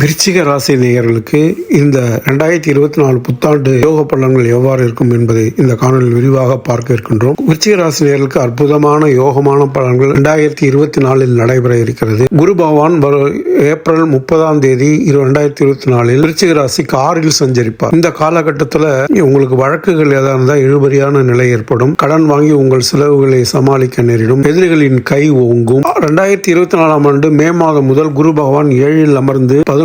விருச்சிக ராசி நேயர்களுக்கு இந்த ரெண்டாயிரத்தி இருபத்தி நாலு புத்தாண்டு யோக பலன்கள் எவ்வாறு இருக்கும் என்பதை இந்த காணொலியில் விரிவாக பார்க்க இருக்கின்றோம். விருச்சிக ராசி நேயர்களுக்கு அற்புதமான யோகமான பலன்கள் ரெண்டாயிரத்தி இருபத்தி நாலில் நடைபெற இருக்கிறது. குரு பகவான் வரும் ஏப்ரல் முப்பதாம் தேதி ரெண்டாயிரத்தி இருபத்தி நாலில் விருச்சிக ராசி காரில் சஞ்சரிப்பார். இந்த காலகட்டத்தில் உங்களுக்கு வழக்குகள் ஏதாவது இருந்தால் இழுபறியான நிலை ஏற்படும். கடன் வாங்கி உங்கள் செலவுகளை சமாளிக்க நேரிடும். எதிரிகளின் கை ஓங்கும். ரெண்டாயிரத்தி இருபத்தி நாலாம் ஆண்டு மே மாதம் முதல் குரு பகவான் ஏழில் அமர்ந்து பதினொன்று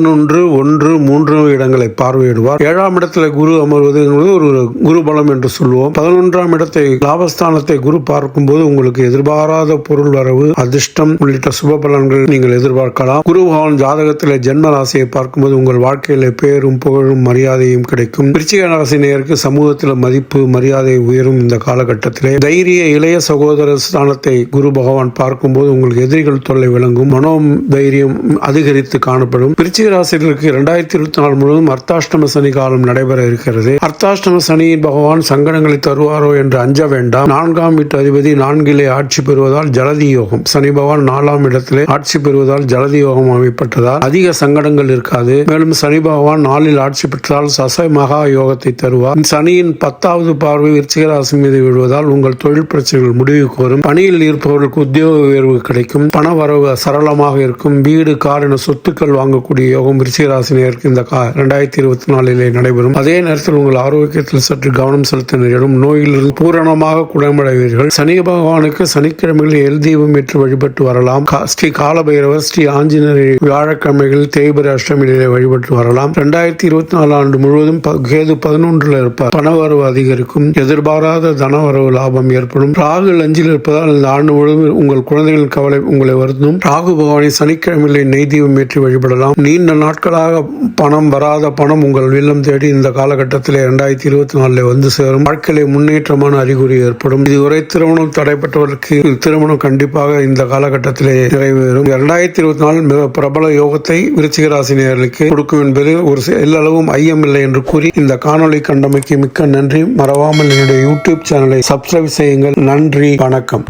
ஒன்று மூன்று இடங்களை பார்வையிடுவார். ஏழாம் இடத்துல குரு அமர்வது என்பது ஒரு குரு பலம் என்று சொல்லுவோம். பதினொன்றாம் இடத்தை லாபஸ்தானத்தை குரு பார்க்கும்போது உங்களுக்கு எதிர்பாராத பொருள் வரவு அதிர்ஷ்டம் உள்ளிட்ட சுப பலன்கள் நீங்கள் எதிர்பார்க்கலாம். குரு பகவான் ஜாதகத்தில் ஜென்ம ராசியை பார்க்கும்போது உங்கள் வாழ்க்கையில பேரும் புகழும் மரியாதையும் கிடைக்கும். விருச்சிக நேருக்கு சமூகத்தில் மதிப்பு மரியாதை உயரும் இந்த காலகட்டத்திலே. தைரிய இளைய சகோதர ஸ்தானத்தை குரு பகவான் பார்க்கும்போது உங்களுக்கு எதிரிகள் தொல்லை விளங்கும். மனோ தைரியம் அதிகரித்து காணப்படும். விருச்சிக ராசிகளுக்கு இரண்டாயிரத்தி இருபத்தி நாலு முழுவதும் அர்த்தாஷ்டம சனி காலம் நடைபெற இருக்கிறது. அர்த்தாஷ்டம சனியின் பகவான் சங்கடங்களை தருவாரோ என்று அஞ்ச வேண்டாம். நான்காம் வீட்டு அதிபதி நான்கிலே ஆட்சி பெறுவதால் ஜலதி யோகம். சனி பகவான் நாலாம் இடத்திலே ஆட்சி பெறுவதால் ஜலதி யோகம் அமைப்பட்டதால் அதிக சங்கடங்கள் இருக்காது. மேலும் சனி பகவான் நாளில் ஆட்சி பெற்றால் சசை மகா யோகத்தை தருவார். சனியின் பத்தாவது பார்வை விருச்சிக ராசி மீது விழுவதால் உங்கள் தொழில் பிரச்சனைகள் முடிவுக்கு வரும் பணியில் இருப்பவர்களுக்கு உத்தியோக உயர்வு கிடைக்கும். பண வரவு சரளமாக இருக்கும். வீடு கார் என சொத்துக்கள் வாங்கக்கூடிய யோகம் ரிஷிகராசினியருக்கு இந்த கா இரண்டாயிரத்தி இருபத்தி நாலிலே நடைபெறும். அதே நேரத்தில் உங்கள் ஆரோக்கியத்தில் சற்று கவனம் செலுத்த நேரிடும். நோயிலிருந்து பூரணமாக குணமடைவீர்கள். சனி பகவானுக்கு சனிக்கிழமைகளில் எல் தீபம் ஏற்று வழிபட்டு வரலாம். ஸ்ரீ காலபைரவர் ஸ்ரீ ஆஞ்சநேயர் வியாழக்கிழமைகள் தேய்பிர அஷ்டமியிலே வழிபட்டு வரலாம். ரெண்டாயிரத்தி இருபத்தி நாலு ஆண்டு முழுவதும் கேது பதினொன்றுல இருப்பார். பணவரவு அதிகரிக்கும். எதிர்பாராத தனவரவு லாபம் ஏற்படும். ராகு லஞ்சில் இருப்பதால் இந்த ஆண்டு முழுவதும் உங்கள் குழந்தைகளின் கவலை உங்களை வருந்தும் ராகு பகவானை சனிக்கிழமையிலே நெய் தீபம் ஏற்றி வழிபடலாம். நீண்ட நாட்களாக பணம் வராத பணம் உங்கள் இல்லம் தேடி இந்த காலகட்டத்தில் இரண்டாயிரத்தி இருபத்தி நாலில் வந்து சேரும். வாழ்க்கையில முன்னேற்றமான அறிகுறி ஏற்படும். இதுவரை திருமணம் தடைப்பட்டவர்களுக்கு திருமணம் கண்டிப்பாக இந்த காலகட்டத்திலே நிறைவேறும். இரண்டாயிரத்தி இருபத்தி நாலு மிக பிரபல யோகத்தை விருச்சிக ராசினியர்களுக்கு கொடுக்கும் என்பது ஒரு எல்லளவும் இல்லை என்று கூறி இந்த காணொலி கண்டமைக்கு மிக்க நன்றி. மறவாமல் என்னுடைய யூடியூப் சேனலை சப்ஸ்கிரைப் செய்யுங்கள். நன்றி. வணக்கம்.